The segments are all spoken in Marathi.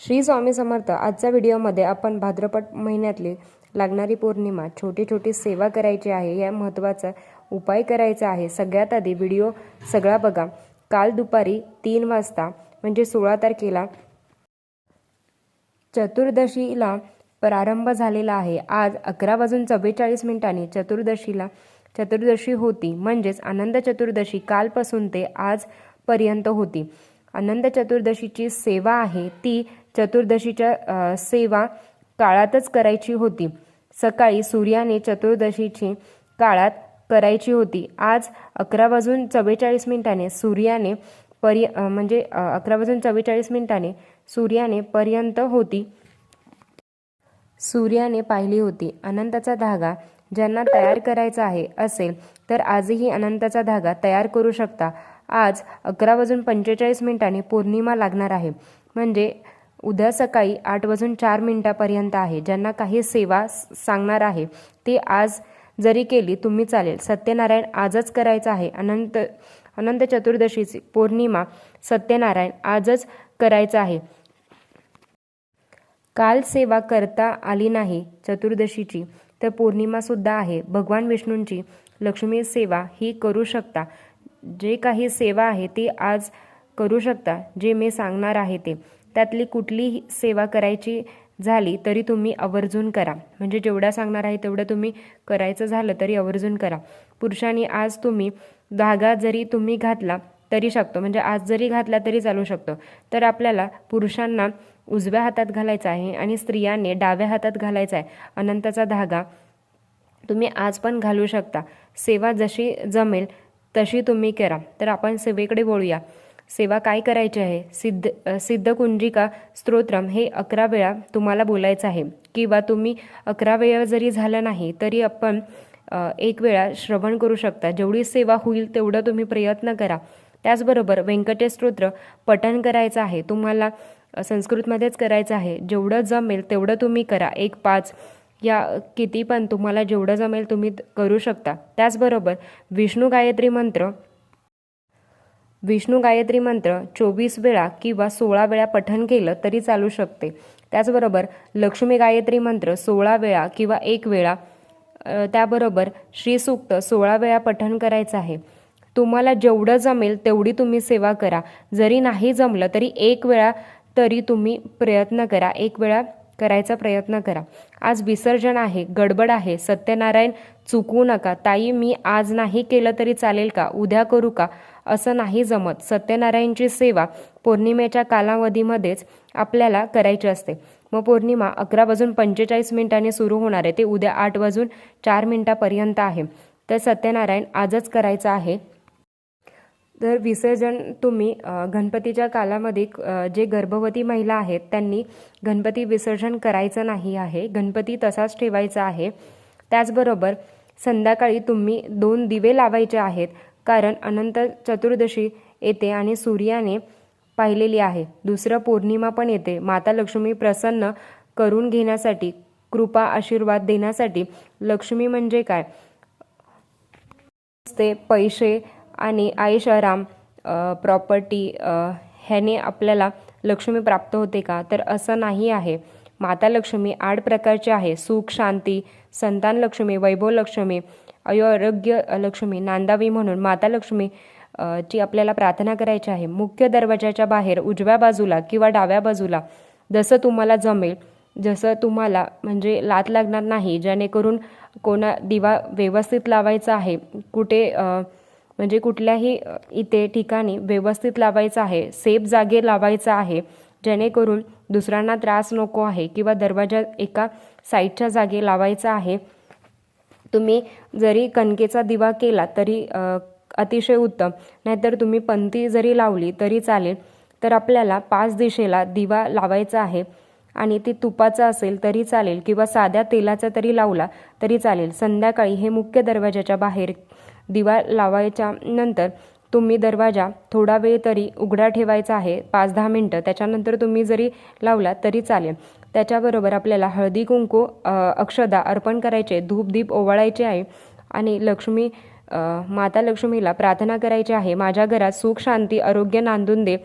श्री स्वामी समर्थ आजच्या व्हिडिओमध्ये आपण भाद्रपद महिन्यातली लागणारी पौर्णिमा छोटी छोटी सेवा करायची आहे या महत्त्वाचा उपाय करायचा आहे. सगळ्यात आधी व्हिडिओ सगळा बघा. काल दुपारी तीन वाजता म्हणजे सोळा तारखेला चतुर्दशीला प्रारंभ झालेला आहे. आज अकरा वाजून चव्वेचाळीस मिनिटांनी चतुर्दशीला चतुर्दशी होती. म्हणजेच आनंद चतुर्दशी कालपासून ते आजपर्यंत होती. अनंत चतुर्दशीची सेवा आहे ती चतुर्दशीच्या सेवा काळातच करायची होती. सकाळी सूर्याने चतुर्दशीची काळात करायची होती. आज अकरा वाजून चव्वेचाळीस मिनिटाने सूर्याने परि म्हणजे अकरा वाजून चव्वेचाळीस मिनिटाने सूर्याने पर्यंत होती. सूर्याने पाहिली होती. अनंताचा धागा ज्यांना तयार करायचा आहे असेल तर आजही अनंताचा धागा तयार करू शकता. आज अकरा वाजून पंचेचाळीस मिनिटांनी पौर्णिमा लागणार आहे. म्हणजे उद्या सकाळी आठ वाजून चार मिनिटापर्यंत आहे. ज्यांना काही सेवा सांगणार आहे ती आज जरी केली तुम्ही चालेल. सत्यनारायण आजच करायचं आहे. अनंत अनंत चतुर्दशीची पौर्णिमा सत्यनारायण आजच करायचं आहे. काल सेवा करता आली नाही चतुर्दशीची तर पौर्णिमासुद्धा आहे. भगवान विष्णूंची लक्ष्मी सेवा ही करू शकता. जे काही सेवा आहे ती आज करू शकता जे मी सांगणार आहे ते. त्यातली कुठलीही सेवा करायची झाली तरी तुम्ही आवर्जून करा. म्हणजे जेवढा सांगणार आहे तेवढं तुम्ही करायचं झालं तरी आवर्जून करा. पुरुषांनी आज तुम्ही धागा जरी तुम्ही घातला तरी शकतो. म्हणजे आज जरी घातला तरी चालू शकतो. तर आपल्याला पुरुषांना उजव्या हातात घालायचा आहे आणि स्त्रियांनी डाव्या हातात घालायचा आहे. अनंताचा धागा तुम्ही आज पण घालू शकता. सेवा जशी जमेल तशी तुम्ही करा. तर आपण सेवेकडे वळूया सेवा काय करायची आहे? सिद्ध सिद्धकुंजिका स्तोत्रम हे अकरा वेळा तुम्हाला बोलायचं आहे. किंवा तुम्ही अकरा वेळा जरी झालं नाही तरी आपण एक वेळा श्रवण करू शकता. जेवढी सेवा होईल तेवढं तुम्ही प्रयत्न करा. त्याचबरोबर व्यंकटेश स्तोत्र पठण करायचं आहे. तुम्हाला संस्कृतमध्येच करायचं आहे. जेवढं जमेल तेवढं तुम्ही करा. एक पाच या किती पण तुम्हाला जेवढं जमेल तुम्ही करू शकता. त्याचबरोबर विष्णू गायत्री मंत्र विष्णू गायत्री मंत्र चोवीस वेळा किंवा सोळा वेळा पठण केलं तरी चालू शकते. त्याचबरोबर लक्ष्मी गायत्री मंत्र सोळा वेळा किंवा एक वेळा त्याबरोबर श्रीसूक्त सोळा वेळा पठण करायचं आहे. तुम्हाला जेवढं जमेल तेवढी तुम्ही सेवा करा. जरी नाही जमलं तरी एक वेळा तरी तुम्ही प्रयत्न करा. एक वेळा करायचा प्रयत्न करा. आज विसर्जन आहे गडबड आहे सत्यनारायण चुकवू नका. ताई मी आज नाही केलं तरी चालेल का? उद्या करू का? असं नाही जमत. सत्यनारायणची सेवा पौर्णिमेच्या कालावधीमध्येच आपल्याला करायची असते. मग पौर्णिमा अकरा वाजून पंचेचाळीस मिनिटांनी सुरू होणार आहे. ते उद्या आठ वाजून चार मिनिटापर्यंत आहे. तर सत्यनारायण आजच करायचं आहे. तर विसर्जन तुम्ही गणपतीच्या कालामध्ये जे गर्भवती महिला आहेत त्यांनी गणपती विसर्जन करायचं नाही आहे गणपती तसाच ठेवायचा आहे. त्याचबरोबर संध्याकाळी तुम्ही दोन दिवे लावायचे आहेत कारण अनंत चतुर्दशी येते आणि सूर्याने पाहिलेली आहे. दुसरं पौर्णिमा पण येते. माता लक्ष्मी प्रसन्न करून घेण्यासाठी कृपा आशीर्वाद देण्यासाठी लक्ष्मी म्हणजे काय? ते पैसे आणि आयुष प्रॉपर्टी ह्याने आपल्याला लक्ष्मी प्राप्त होते का? तर असं नाही आहे. माता लक्ष्मी आठ प्रकारची आहे. सुख शांती संतान लक्ष्मी वैभव लक्ष्मी आरोग्य लक्ष्मी नांदावी म्हणून माता लक्ष्मी ची आपल्याला प्रार्थना करायची आहे. मुख्य दरवाजाच्या बाहेर उजव्या बाजूला किंवा डाव्या बाजूला जसं तुम्हाला जमेल जसं तुम्हाला म्हणजे लात लागणार नाही जेणेकरून कोणा दिवा व्यवस्थित लावायचा आहे कुठे म्हणजे कुठल्याही इथे ठिकाणी व्यवस्थित लावायचं आहे सेफ जागे लावायचं आहे जेणेकरून दुसऱ्यांना त्रास नको आहे किंवा दरवाजा एका साईडच्या जागे लावायचा आहे. तुम्ही जरी कणकेचा दिवा केला तरी अतिशय उत्तम. नाहीतर तुम्ही पंथी जरी लावली तरी चालेल. तर आपल्याला पाच दिशेला दिवा लावायचा आहे. आणि ती तुपाचं असेल तरी चालेल किंवा साध्या तेलाचा तरी लावला तरी चालेल. संध्याकाळी हे मुख्य दरवाजाच्या बाहेर दिवा लावायच्या नंतर तुम्ही दरवाजा थोडा वेळ तरी उघडा ठेवायचा आहे पाच दहा मिनटं. त्याच्यानंतर तुम्ही जरी लावला तरी चालेल. त्याच्याबरोबर आपल्याला हळदी कुंकू अक्षदा अर्पण करायचे धूपदीप ओवाळायचे आहे आणि लक्ष्मी माता लक्ष्मीला प्रार्थना करायची आहे. माझ्या घरात सुख शांती आरोग्य नांदून दे.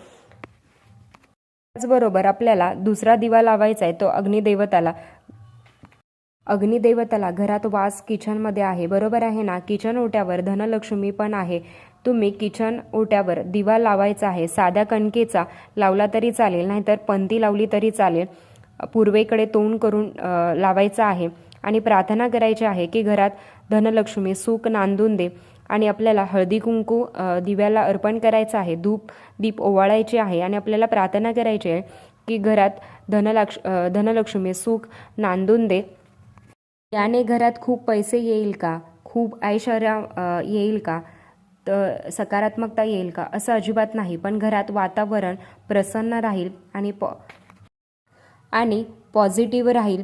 त्याचबरोबर आपल्याला दुसरा दिवा लावायचा आहे तो अग्निदेवताला. अग्निदेवताला घरात वास किचनमध्ये आहे बरोबर आहे ना? किचन ओट्यावर धनलक्ष्मी पण आहे. तुम्ही किचन ओट्यावर दिवा लावायचा आहे साध्या कणकेचा लावला तरी चालेल नाहीतर पंती लावली तरी चालेल. पूर्वेकडे तोंड करून लावायचा आहे. आणि प्रार्थना करायची आहे की घरात धनलक्ष्मी सुख नांदून दे. आणि आपल्याला हळदी कुंकू दिव्याला अर्पण करायचं आहे. धूप दीप ओवाळायचे आहे आणि आपल्याला प्रार्थना करायची आहे की घरात धनलक्ष धनलक्ष्मी सुख नांदून दे याने घरात खूप पैसे येईल का? खूप ऐश्वर्या येईल का? तर सकारात्मकता येईल का? असं अजिबात नाही पण घरात वातावरण प्रसन्न राहील आणि पॉ आणि पॉझिटिव्ह राहील.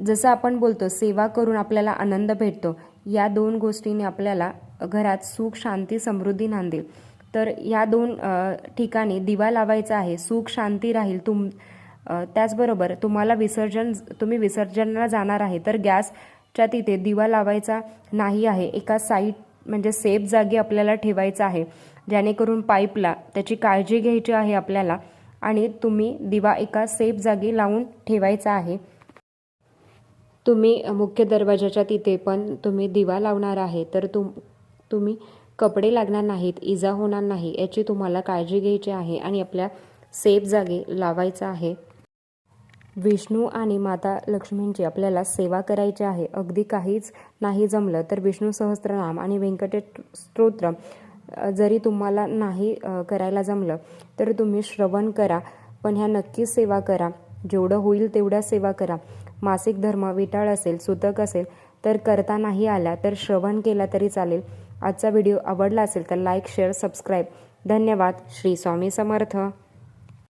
जसं आपण बोलतो सेवा करून आपल्याला आनंद भेटतो. या दोन गोष्टींनी आपल्याला घरात सुख शांती समृद्धी नांदेल तर या दोन ठिकाणी दिवा लावायचा आहे. सुख शांती राहील. तुम त्याचबरोबर तुम्हाला विसर्जन तुम्ही विसर्जनाला जाणार आहे. तर गॅसच्या तिथे दिवा लावायचा नाही आहे. एका साईट म्हणजे सेफ जागी आपल्याला ठेवायचा आहे. जेणेकरून पाईपला त्याची काळजी घ्यायची आहे आपल्याला आणि तुम्ही दिवा एका सेफ जागी लावून ठेवायचा आहे. तुम्ही मुख्य दरवाजाच्या तिथे पण तुम्ही दिवा लावणार आहे. तर तुम तुम्ही कपडे लागणार नाहीत इजा होणार नाही याची तुम्हाला काळजी घ्यायची आहे आणि आपल्या सेफ जागी लावायचं आहे. विष्णू आणि माता लक्ष्मींची आपल्याला सेवा करायची आहे. अगदी काहीच नाही जमलं तर विष्णू सहस्त्रनाम आणि व्यंकटेश स्तोत्र जरी तुम्हाला नाही करायला जमलं तर तुम्ही श्रवण करा पण ह्या नक्कीच सेवा करा. जेवढं होईल तेवढ्या सेवा करा. मासिक धर्म विटाळ असेल सुतक असेल तर करता नाही आला तर श्रवण केला तरी चालेल. आजचा व्हिडिओ आवडला असेल तर लाईक शेअर सबस्क्राईब. धन्यवाद. श्री स्वामी समर्थ.